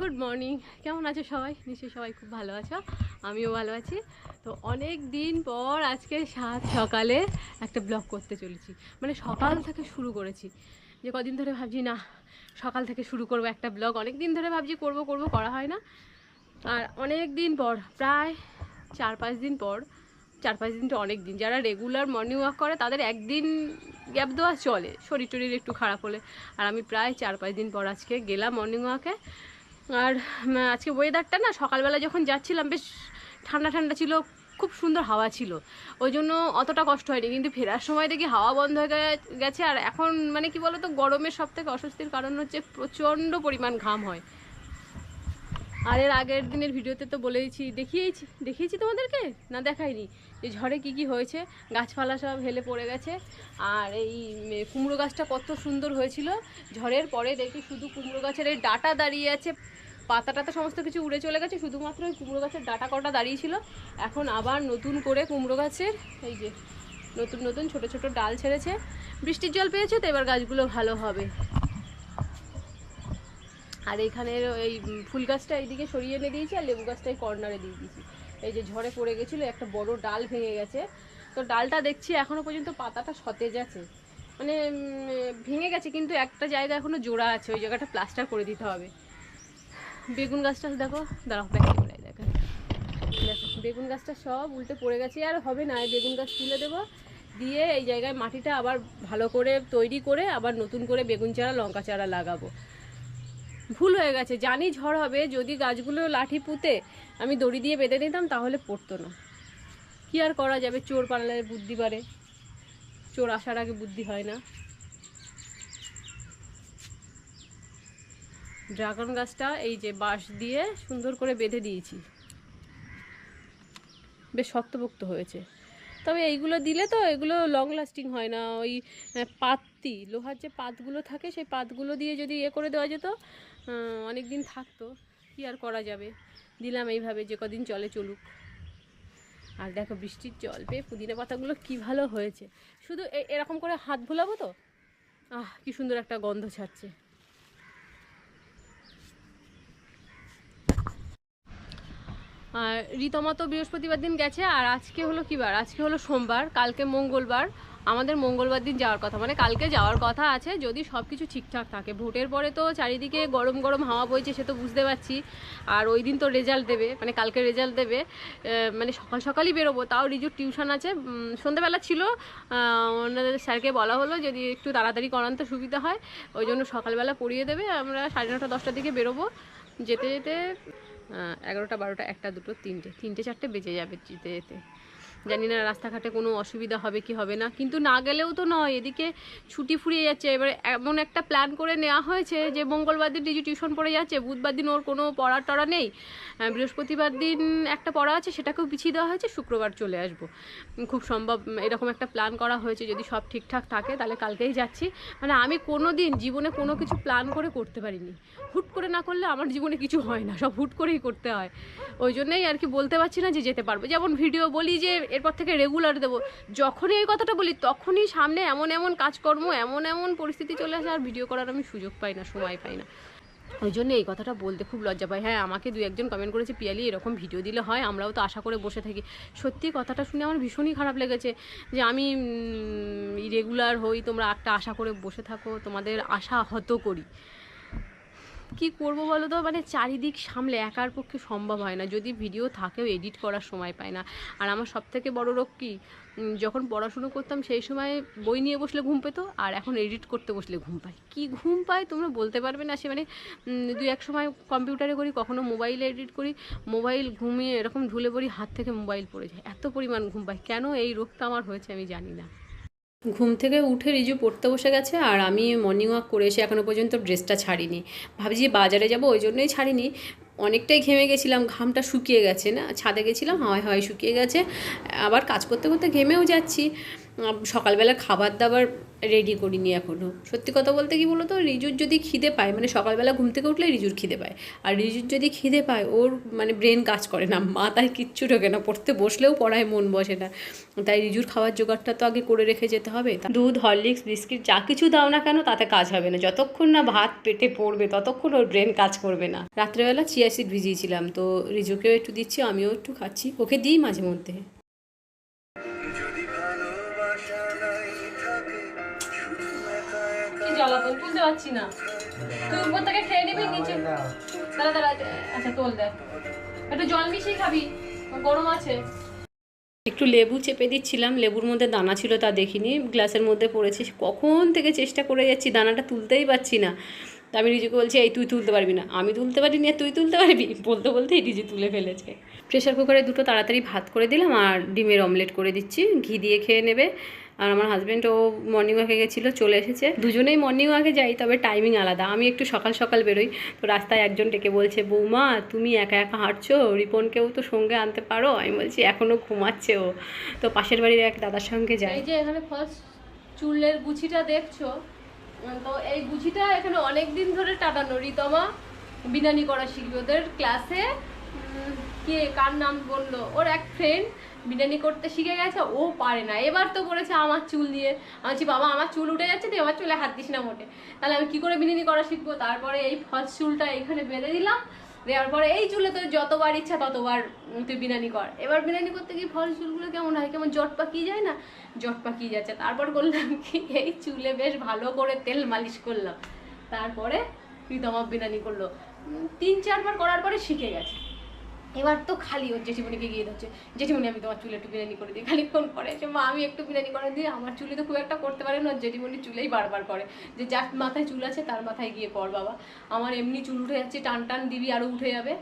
Good morning কেমন আছো সবাই? নিশ্চয়ই সবাই খুব ভালো আছো। আমিও ভালো আছি। তো অনেক দিন পর আজকে সাত সকালে একটা ব্লগ করতে চলেছি। মানে সকাল থেকে শুরু করেছি। যে কদিন ধরে ভাবছি, না, সকাল থেকে শুরু করব একটা ব্লগ। অনেক দিন ধরে ভাবছি, করব করব, করা হয় না। আর অনেক দিন পর, প্রায় চার পাঁচ দিন পর, চার পাঁচ দিন তো অনেক দিন, যারা রেগুলার মর্নিং ওয়াক করে, তাদের একদিন গ্যাপ দেওয়া চলে। শরীর টরীর একটু খারাপ হলে। আর আমি প্রায় চার পাঁচ দিন পর আজকে গেলাম মর্নিং ওয়াকে আর আজকে ওয়েদারটা না সকালবেলা যখন যাচ্ছিলাম, বেশ ঠান্ডা ঠান্ডা ছিল, খুব সুন্দর হাওয়া ছিল। ওই জন্য অতটা কষ্ট হয়নি, কিন্তু ফেরার সময় দেখি হাওয়া বন্ধ হয়ে গেছে, আর এখন মানে কি বলতো, গরমের সব থেকে অস্বস্তির কারণ হচ্ছে প্রচণ্ড পরিমাণ ঘাম হয়। আর এর আগের দিনের ভিডিওতে তো বলেইছি দেখিয়েছি দেখিয়েছি তোমাদেরকে? না দেখাইনি? যে ঝড়ে কি কি হয়েছে, গাছপালা সব হেলে পড়ে গেছে, আর এই কুমড়ো গাছটা কত সুন্দর হয়েছিল। ঝড়ের পরে দেখি শুধু কুমড়ো গাছের এই ডাটা দাঁড়িয়ে আছে পাতা টাতা সমস্ত কিছু উড়ে চলে গেছে, শুধুমাত্র ওই কুমড়ো গাছের ডাটা কটা দাঁড়িয়েছিল। এখন আবার নতুন করে কুমড়ো গাছের, এই যে, নতুন নতুন ছোট ছোট ডাল ছেড়েছে। বৃষ্টির জল পেয়েছে তো এবার গাছগুলো ভালো হবে। আর এইখানের এই ফুল গাছটা এইদিকে সরিয়ে এনে দিয়েছি, আর লেবু গাছটা এই কর্নারে দিয়ে দিয়েছি। এই যে ঝড়ে পড়ে গেছিল, একটা বড় ডাল ভেঙে গেছে। তো ডালটা দেখছি এখনও পর্যন্ত পাতাটা সতেজ আছে। মানে ভেঙে গেছে, কিন্তু একটা জায়গা এখনও জোড়া আছে, ওই জায়গাটা প্লাস্টার করে দিতে হবে। বেগুন গাছটা দেখো, দাঁড়াও করে দেখো দেখো, বেগুন গাছটা সব উল্টে পড়ে গেছে, আর হবে না বেগুন গাছ তুলে দেবো। দিয়ে এই জায়গায় মাটিটা আবার ভালো করে তৈরি করে আবার নতুন করে বেগুন চারা, লঙ্কা চারা লাগাবো। ভুল হয়ে গেছে, জানি ঝড় হবে, যদি গাছগুলো লাঠি পুঁতে আমি দড়ি দিয়ে বেঁধে দিতাম, তাহলে পড়তো না। কি আর করা যাবে, চোর পালালে বুদ্ধি বাড়ে। চোর আসার আগে বুদ্ধি হয় না। ড্রাগন গাছটা এই যে বাঁশ দিয়ে সুন্দর করে বেঁধে দিয়েছি। বেশ শক্তপোক্ত হয়েছে। তবে এইগুলো দিলে তো এগুলো লং লাস্টিং হয় না। ওই পাত্তি, লোহার যে পাতগুলো থাকে, সেই পাতগুলো দিয়ে যদি ইয়ে করে দেওয়া যেত অনেক দিন থাকতো, কি আর করা যাবে? দিলাম এইভাবে, যে কদিন চলে চলুক। আর দেখো বৃষ্টির জল, পেয়ে পুদিনা পাতাগুলো কি ভালো হয়েছে। শুধু এরকম করে হাত ভুলাবো তো? আহ, কি সুন্দর একটা গন্ধ ছাড়ছে। রিতমা তো বৃহস্পতিবার দিন গেছে, আর আজকে হলো কি বার? আজকে হলো সোমবার, কালকে মঙ্গলবার। আমাদের মঙ্গলবার দিন যাওয়ার কথা মানে কালকে যাওয়ার কথা আছে, যদি সব কিছু ঠিকঠাক থাকে। ভোটের পরে তো চারিদিকে গরম গরম হাওয়া বইছে, সে তো বুঝতে পারছি। আর ওই দিন তো রেজাল্ট দেবে মানে কালকে রেজাল্ট দেবে। মানে সকাল সকালই বেরোবো, তাও রিজুর টিউশন আছে। সন্ধেবেলা ছিল ওনাদের স্যারকে বলা হলো যদি একটু তাড়াতাড়ি করান তো সুবিধা হয়। ওই জন্য সকালবেলা পড়িয়ে দেবে, আমরা সাড়ে নটা দশটার দিকে বেরোবো। যেতে যেতে এগারোটা বারোটা একটা দুটো তিনটে। তিনটে চারটে বেজে যাবে যেতে যেতে। জানি না রাস্তাঘাটে কোনো অসুবিধা হবে কি হবে না। কিন্তু না গেলেও তো নয়, এদিকে ছুটি ফুরিয়ে যাচ্ছে। এবারে এমন একটা প্ল্যান করে নেওয়া হয়েছে যে মঙ্গলবার দিন রিজু টিউশন পড়ে যাচ্ছে, বুধবার দিন ওর কোনো পড়া টড়া নেই। বৃহস্পতিবার দিন একটা পড়া আছে, সেটাকেও পিছিয়ে দেওয়া হয়েছে, শুক্রবার চলে আসব। খুব সম্ভব এরকম একটা প্ল্যান করা হয়েছে, যদি সব ঠিকঠাক থাকে, তাহলে কালকেই যাচ্ছি। মানে আমি কোনো দিন জীবনে কোনো কিছু প্ল্যান করে করতে পারিনি। হুট করে না করলে আমার জীবনে কিছু হয় না, সব হুট করেই করতে হয়। ওই জন্যই আর কি বলতে পারছি না যে যেতে পারব। যেমন ভিডিও বলি যে এরপর থেকে রেগুলার দেবো। যখনই এই কথাটা বলি, তখনই সামনে এমন এমন কাজকর্ম, এমন এমন পরিস্থিতি চলে আসে, আর ভিডিও করার আমি সুযোগ পাই না, সময় পাই না। ওই জন্য এই কথাটা বলতে খুব লজ্জা পাই। হ্যাঁ আমাকে দু একজন কমেন্ট করেছে, পিয়ালি, এরকম ভিডিও দিলে হয়, আমরাও তো আশা করে বসে থাকি। সত্যি কথাটা শুনে আমার ভীষণই খারাপ লেগেছে যে আমি রেগুলার হই, তোমরা একটা আশা করে বসে থাকো, তোমাদের আশা হত করি। কি করব বলো তো? মানে চারিদিক সামলে একার পক্ষে সম্ভব হয় না। যদি ভিডিও থাকেও এডিট করার সময় পায় না। আর আমার সব থেকে বড় রোগ কি? যখন পড়াশুনো করতাম সেই সময় বই নিয়ে বসলে ঘুম পেতো, আর এখন এডিট করতে বসলে ঘুম পায়। কি ঘুম পায় তোমরা বলতে পারবে না। সে মানে দুই এক সময় কম্পিউটারে করি, কখনো মোবাইলে এডিট করি মোবাইল ঘুমিয়ে এরকম ঢুলে পড়ি, হাত থেকে মোবাইল পড়ে যায়। এত পরিমাণ ঘুম পায়। কেন এই রোগটা আমার হয়েছে আমি জানি না। ঘুম থেকে উঠে রিজু পড়তে বসে গেছে আর আমি মর্নিং ওয়াক করে এসে এখনও পর্যন্ত ড্রেসটা ছাড়িনি। ভাবছি বাজারে যাব, ওই জন্যই ছাড়িনি। অনেকটাই ঘেমে গেছিলাম, ঘামটা শুকিয়ে গেছে না? ছাদে গেছিলাম, হাওয়ায় হাওয়ায় শুকিয়ে গেছে। আবার কাজ করতে করতে ঘেমেও যাচ্ছি। সকালবেলা খাবার দাবার রেডি করিনি এখনও সত্যি কথা বলতে কি বলতো? রিজুর যদি খিদে পায় মানে সকালবেলা ঘুম থেকে উঠলে রিজুর খিদে পায়। আর রিজুর যদি খিদে পায়, ওর মানে ব্রেন কাজ করে না। মাথায় কিচ্ছু ঢোকে না। পড়তে বসলেও পড়ায় মন বসে না। তাই রিজুর খাওয়ার জোগাড়টা তো আগে করে রেখে যেতে হবে। দুধ, হরলিক্স, বিস্কিট, যা কিছু দাও না কেন, তাতে কাজ হবে না। যতক্ষণ না ভাত পেটে পড়বে, ততক্ষণ ওর ব্রেন কাজ করবে না। রাত্রেবেলা চিয়া ভিজিয়েছিলাম। তো রিজুকেও একটু দিচ্ছি, আমিও একটু খাচ্ছি। ওকে দিই মাঝে মধ্যে। বুঝতে পারছি না। তুই উপর থেকে খেয়ে নিবি নিচে। দাঁড়া দাঁড়া আচ্ছা তোল দেখ। একটু জল মিশিয়ে খাবি গরম আছে। একটু লেবু চেপে দিচ্ছিলাম লেবুর মধ্যে দানা ছিল তা দেখিনি। গ্লাসের মধ্যে পড়েছে কখন থেকে চেষ্টা করে যাচ্ছি দানাটা তুলতেই পারছি না। তা আমি রিজুকে বলছি এই তুই তুলতে পারবি না। আমি তুলতে পারিনি আর তুই তুলতে পারবি? বলতে বলতেই রিজু তুলে ফেলেছে। প্রেশার কুকারে দুটো তাড়াতাড়ি ভাত করে দিলাম আর ডিমের অমলেট করে দিচ্ছি। ঘি দিয়ে খেয়ে নেবে। আর আমার হাজব্যান্ড ও মর্নিং ওয়াকে গেছিল, চলে এসেছে। দুজনেই মর্নিং ওয়াকে যাই, তবে টাইমিং আলাদা। আমি একটু সকাল সকাল বেরোই। তো রাস্তায় একজন ডেকে বলছে, বৌমা, তুমি একা একা হাঁটছো? রিপনকেও তো সঙ্গে আনতে পারো? আমি বলছি এখনও ঘুমাচ্ছে ও। তো পাশের বাড়ির এক দাদার সঙ্গে যাই। যে এখানে ফার্স্ট চুলের গুছিটা দেখছ? তো এই গুছিটা এখানে অনেক দিন ধরে টাটানো রিতমা বিনানি করা শিখবে। ওদের ক্লাসে কে, কার নাম বলল? ওর এক ফ্রেন্ড বিরিয়ানি করতে শিখে গেছে, ও পারে না। এবার তো করেছে আমার চুল দিয়ে। আমি বাবা, আমার চুল উঠে যাচ্ছে, তুই আমার চুলে হাত দিস না মোটে। তাহলে আমি কি করে বিরিয়ানি করা শিখব? তারপরে এই ফার্স্ট চুলটা এখানে বেঁধে দিলাম। দেওয়ার পরে এই চুলে তোর যতবার ইচ্ছা ততবার তুই বিরিয়ানি কর। এবার বিরিয়ানি করতে গিয়ে ফল চুলগুলো কেমন হয়? কেমন জট পাকিয়ে যায় না? জট পাকিয়ে যাচ্ছে। তারপর করলাম কি? এই চুলে বেশ ভালো করে তেল মালিশ করলাম। তারপরে প্রীতমা বিরিয়ানি করল। তিন, চারবার করার পরে শিখে গেছে। এবার তো খালি ওর জেঠিমণিকে গিয়ে দিচ্ছে জেঠিমণি, আমি তোমার চুলে একটু বিরিয়ানি করে দিই, খালি ফোন করে। যে মা, আমি একটু বিরিয়ানি করে দিই, আমার চুলে তো খুব একটা করতে পারে না জেঠিমণি চুলেই বারবার করে। যে যার মাথায় চুল আছে, তার মাথায় গিয়ে কর বাবা। আমার এমনি চুল উঠে যাচ্ছে, টান টান দিবি আরও উঠে যাবে।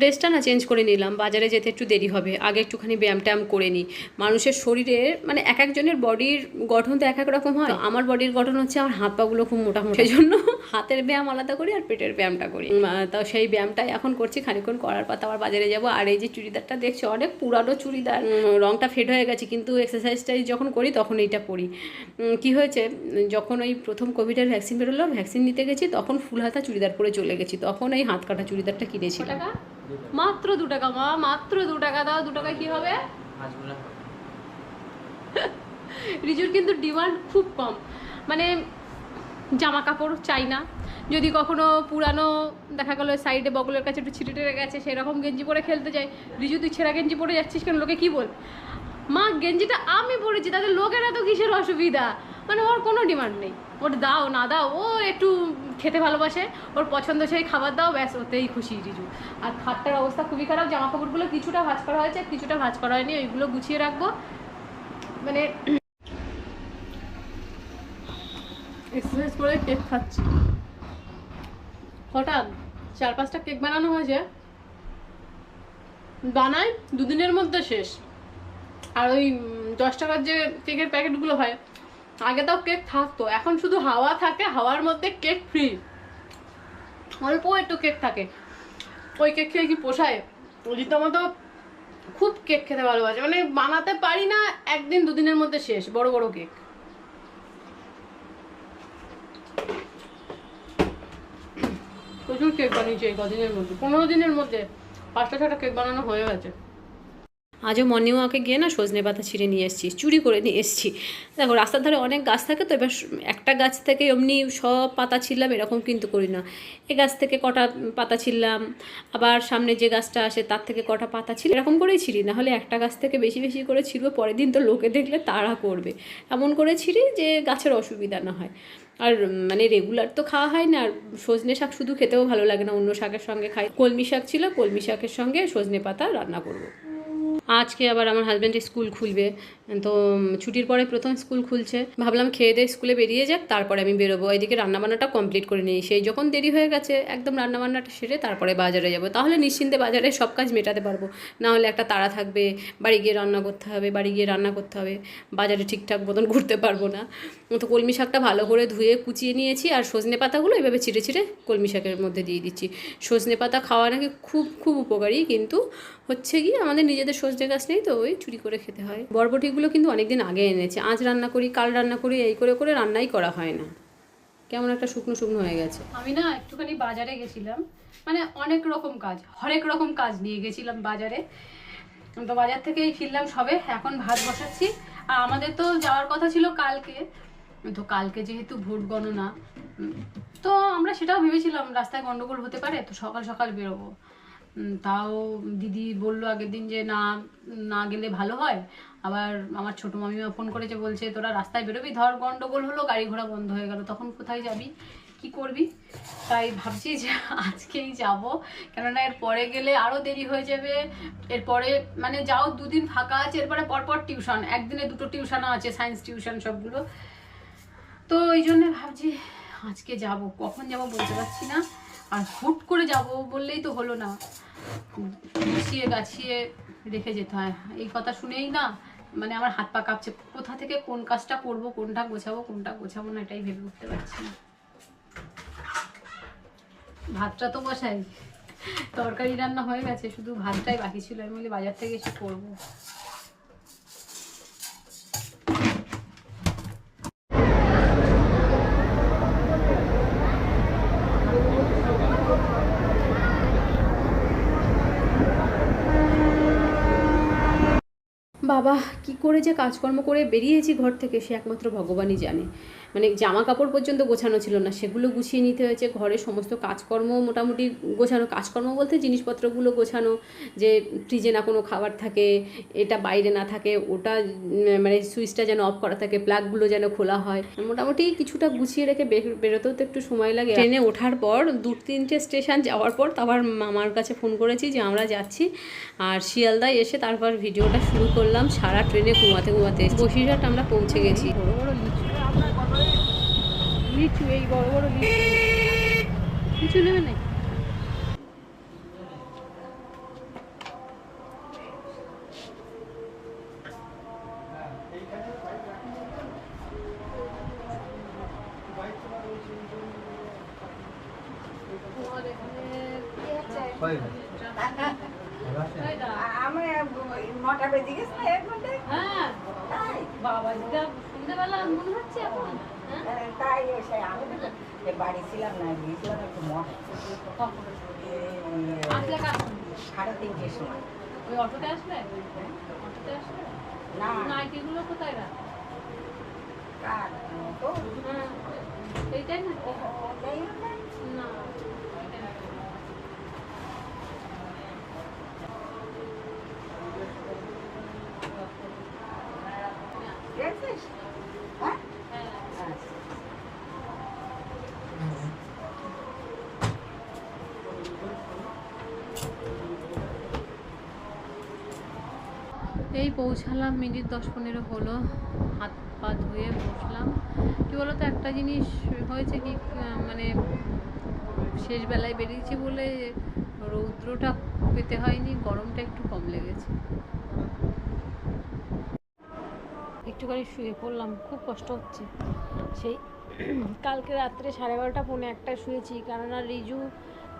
ড্রেসটা না চেঞ্জ করে নিলাম বাজারে যেতে একটু দেরি হবে আগে একটুখানি ব্যায়াম ট্যায়াম করে নিই। মানুষের শরীরে মানে এক একজনের বডির গঠন তো এক এক রকম হয়। আমার বডির গঠন হচ্ছে আমার হাত পাগুলো খুব মোটা মোটা সেই জন্য হাতের ব্যায়াম আলাদা করি আর পেটের ব্যায়ামটা করি। তো সেই ব্যায়ামটাই এখন করছি খানিক্ষণ করার পর তো আবার বাজারে যাব। আর এই যে চুড়িদারটা দেখছ অনেক পুরানো চুড়িদার। রংটা ফেড হয়ে গেছে কিন্তু এক্সারসাইজটাই যখন করি তখন এইটা পরি। কি হয়েছে? যখন ওই প্রথম কোভিডের ভ্যাকসিন বেরোলো ভ্যাকসিন নিতে গেছি তখন ফুল হাতা চুড়িদার পরে চলে গেছি। তখন এই হাত কাটা চুড়িদারটা কিনেছিলাম। মাত্র দু টাকা মা মাত্র দু টাকা দাও দু টাকা কি হবে? রিজুর কিন্তু ডিমান্ড খুব কম। মানে জামা কাপড় চাই না। যদি কখনো পুরানো দেখা গেলো সাইডে বগলের কাছে একটু ছিটে টেরে গেছে সেরকম গেঞ্জি পরে খেলতে যাই রিজু তুই ছেঁড়া গেঞ্জি পরে যাচ্ছিস কেন? লোকে কী বল? মা, গেঞ্জিটা আমি পরেছি তাদের লোকের এত কিসের অসুবিধা? মানে ওর কোনো ডিমান্ড নেই। ওর দাও, না দাও, ও একটু খেতে ভালোবাসে, ওর পছন্দ সেই খাবার দাও, ব্যাস, ওতেই খুশি রিজু। আর খাটটার অবস্থা খুবই খারাপ জামা কাপড়গুলো কিছুটা ভাঁজ করা হয়েছে, কিছুটা ভাজ করা হয়নি, ওইগুলো গুছিয়ে রাখব। মানে এক্সারসাইজ করে কেক খাচ্ছি। হঠাৎ চার পাঁচটা কেক বানানো হয়েছে। বানাই দুদিনের মধ্যে শেষ। আর ওই দশ টাকার যে কেকের প্যাকেটগুলো হয়, আগে তাও কেক থাকতো, এখন শুধু হাওয়া থাকে, হাওয়ার মধ্যে কেক ফ্রি অল্প একটু কেক থাকে। ওই কেক খেয়ে কি পোষায়? রীতিমতো খুব কেক খেতে ভালোবাসে। মানে বানাতে পারি না, একদিন দুদিনের মধ্যে শেষ, বড় বড় কেক প্রচুর কেক বানিয়েছি এই কদিনের মধ্যে, পনেরো দিনের মধ্যে, পাঁচটা ছটা কেক বানানো হয়ে গেছে। আজও মর্নিং ওয়াকে গিয়ে না সজনে পাতা ছিঁড়ে নিয়ে এসেছি, চুরি করে নিয়ে এসেছি। দেখো, রাস্তার ধারে অনেক গাছ থাকে তো, এবার একটা গাছ থেকে এমনি সব পাতা ছিললাম এরকম কিন্তু করি না। এ গাছ থেকে কটা পাতা ছিললাম আবার সামনে যে গাছটা আসে তার থেকে কটা পাতা ছিল এরকম করেই ছিঁড়ি, না হলে একটা গাছ থেকে বেশি বেশি করে ছিঁড়বো, পরের দিন তো লোকে দেখলে তাড়া করবে। এমন করে ছিঁড়ি যে গাছের অসুবিধা না হয়। আর মানে রেগুলার তো খাওয়া হয় না, আর সজনে শাক শুধু খেতেও ভালো লাগে না, অন্য শাকের সঙ্গে খাই। কলমি শাক ছিল, কলমি শাকের সঙ্গে সজনে পাতা রান্না করব। আজকে আবার আমার হাজব্যান্ডের স্কুল খুলবে। তো ছুটির পরে প্রথম স্কুল খুলছে। ভাবলাম খেয়ে দিয়ে স্কুলে বেরিয়ে যাক, তারপরে আমি বেরোবো। এদিকে রান্নাবান্নাটা কমপ্লিট করে নিই। সেই যখন দেরি হয়ে গেছে, একদম রান্নাবান্নাটা সেরে তারপরে বাজারে যাব। তাহলে নিশ্চিন্তে বাজারে সব কাজ মেটাতে পারব। না হলে একটা তাড়া থাকবে, বাড়ি গিয়ে রান্না করতে হবে, বাড়ি গিয়ে রান্না করতে হবে। বাজারে ঠিকঠাক মতন ঘুরতে পারব না। তো কলমি শাকটা ভালো করে ধুয়ে কুচিয়ে নিয়েছি, আর সজনে পাতাগুলো এভাবে ছিঁড়ে ছিঁড়ে কলমি শাকের মধ্যে দিয়ে দিচ্ছি। সজনে পাতা খাওয়া নাকি খুব খুব উপকারী, কিন্তু হচ্ছে কি আমাদের নিজেদের সজনে গাছ নেই তো, ওই চুরি করে খেতে হয়। বরবটিগুলো চালগুলো কিন্তু অনেকদিন আগে এনেছে। আজ রান্না করি, কাল রান্না করি, এই করে করে রান্নাই করা হয় না। কেমন একটা শুকনো শুকনো হয়ে গেছে। আমি না একটুখানি বাজারে গেছিলাম। মানে অনেক রকম কাজ, হরেক রকম কাজ নিয়ে গেছিলাম বাজারে। তো বাজার থেকেই ফিরলাম সবে, এখন ভাত বসাচ্ছি। আর আমাদের তো যাওয়ার কথা ছিল কালকে। তো কালকে যেহেতু ভোট গণনা, তো আমরা সেটাও ভেবেছিলাম রাস্তায় গন্ডগোল হতে পারে, তো সকাল সকাল বেরোবো। তাও দিদি বলল আগের দিন যে না না গেলে ভালো হয়। আবার আমার ছোট মামিমা ফোন করেছে, বলছে, তোরা রাস্তায় বেরোবি? ধর, গন্ডগোল হলো, গাড়ি ঘোড়া বন্ধ হয়ে গেল, তখন কোথায় যাবি? কি করবি? তাই ভাবছি যে আজকেই যাব। কেননা এর পরে গেলে আরও দেরি হয়ে যাবে। এরপরে মানে যাও, দুদিন ফাঁকা আছে, এরপরে পরপর টিউশন, একদিনে দুটো টিউশনও আছে সায়েন্স টিউশন সবগুলো। তো ওই জন্য ভাবছি আজকে যাব। কখন যাব বলতে পারছি না। আর হুট করে যাব বললেই তো হলো না। গুছিয়ে গাছিয়ে রেখে যেতে হয়। এই কথা শুনেই না মানে আমার হাত পা কাঁপছে। কোথা থেকে কোন কাজটা করব, কোনটা গোছাবো কোনটা গোছাবো না এটাই ভেবে উঠতে পারছি না। ভাতটা তো বসাই। তরকারি রান্না হয়ে গেছে, শুধু ভাতটাই বাকি ছিল। আমি বলি বাজার থেকে এসে করব। বাবা, কি করে যে কাজকর্ম করে বেরিয়েছি ঘর থেকে সে একমাত্র ভগবানই জানে। মানে জামা কাপড় পর্যন্ত গোছানো ছিল না, সেগুলো গুছিয়ে নিতে হয়েছে ঘরের সমস্ত কাজকর্ম মোটামুটি গোছানো। কাজকর্ম বলতে জিনিসপত্রগুলো গোছানো, যে ফ্রিজে না কোনো খাবার থাকে, এটা বাইরে না থাকে, ওটা মানে সুইচটা যেন অফ করা থাকে, প্লাগগুলো যেন খোলা হয়। মোটামুটি কিছুটা গুছিয়ে রেখে বের- বেরোতেও তো একটু সময় লাগে। ট্রেনে ওঠার পর দু, তিনটে স্টেশন যাওয়ার পর আবার মামার কাছে ফোন করেছি যে আমরা যাচ্ছি। আর শিয়ালদায় এসে তারপর ভিডিওটা শুরু করলাম। সারা ট্রেনে ঘুমাতে ঘুমাতে বসিরহাট আমরা পৌঁছে গেছি। বড় বড় লিচু লিচু, এই বড় বড় লিচু। লিচু নেবে না নটা বেজে গেছে না এক ঘন্টায় হ্যাঁ বাবা সন্ধ্যেবেলা মনে হচ্ছে এখন হ্যাঁ? হ্যাঁ, তাই এসে আমি তো বাড়ি ছিলাম না গিয়েছিলাম একটু মঠ। সাড়ে তিনটের সময়। ওই অটোতে আসবে? অটোতে আসবে? না। নাইটিগুলো কোথায় রাখ কার? তো। এইটাই না? ওটাই না এই পৌঁছালাম, মিনিট দশ পনেরো হলো, হাত পা ধুয়ে বসলাম। কী বলো তো একটা জিনিস হয়েছে কি মানে শেষ বেলায় বেরিয়েছি বলে রৌদ্রটা পেতে হয়নি, গরমটা একটু কম লেগেছে। একটুখানি শুয়ে পড়লাম, খুব কষ্ট হচ্ছে। সেই কালকে রাত্রে সাড়ে বারোটা পৌনে একটা শুয়েছি কেননা রিজু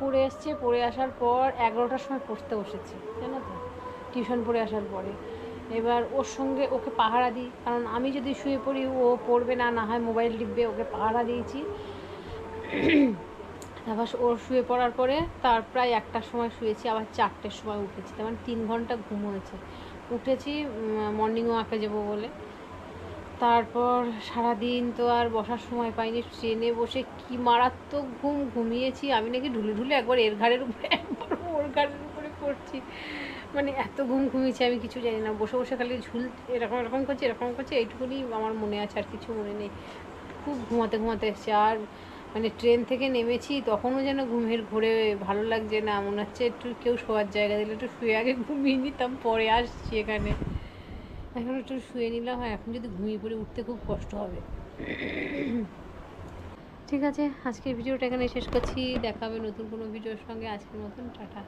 পড়ে এসছে, পড়ে আসার পর এগারোটার সময় পড়তে বসেছি, জানো তো? টিউশন পড়ে আসার পরে। এবার ওর সঙ্গে ওকে পাহারা দিই। কারণ আমি যদি শুয়ে পড়ি, ও পড়বে না না হয় মোবাইল টিপবে, ওকে পাহারা দিয়েছি। তারপর ওর শুয়ে পড়ার পরে তার প্রায় একটার সময় শুয়েছি, আবার চারটের সময় উঠেছি। তার মানে তিন ঘণ্টা ঘুম হয়েছে। উঠেছি মর্নিং ওয়াকে যাব বলে। তারপর সারাদিন তো আর বসার সময় পাইনি, ট্রেনে বসে কি মারাত্মক ঘুম, ঘুমিয়েছি। আমি নাকি ঢুলে ঢুলে একবার এর ঘাড়ের উপরে, একবার ওর ঘাড়ের উপরে পড়ছি। মানে এত ঘুম ঘুমিয়েছি, আমি কিছু জানি না। বসে বসে খালি ঝুল, এরকম এরকম করছে এরকম করছে, এইটুকুনি আমার মনে আছে, আর কিছু মনে নেই। খুব ঘুমাতে ঘুমাতে এসছে, আর মানে ট্রেন থেকে নেমেছি, তখনও যেন ঘুমের ঘোরে ভালো লাগছে না, মনে হচ্ছে একটু কেউ শোয়ার জায়গা দিলে, একটু শুয়ে আগে ঘুমিয়ে নিতাম, পরে আসছি এখানে। এখন একটু শুয়ে নিলাম হয় এখন যদি ঘুমিয়ে পড়ে, উঠতে খুব কষ্ট হবে। ঠিক আছে, আজকের ভিডিওটা এখানে শেষ করছি, দেখা হবে নতুন কোনো ভিডিওর সঙ্গে, আজকের মতন, টাটা।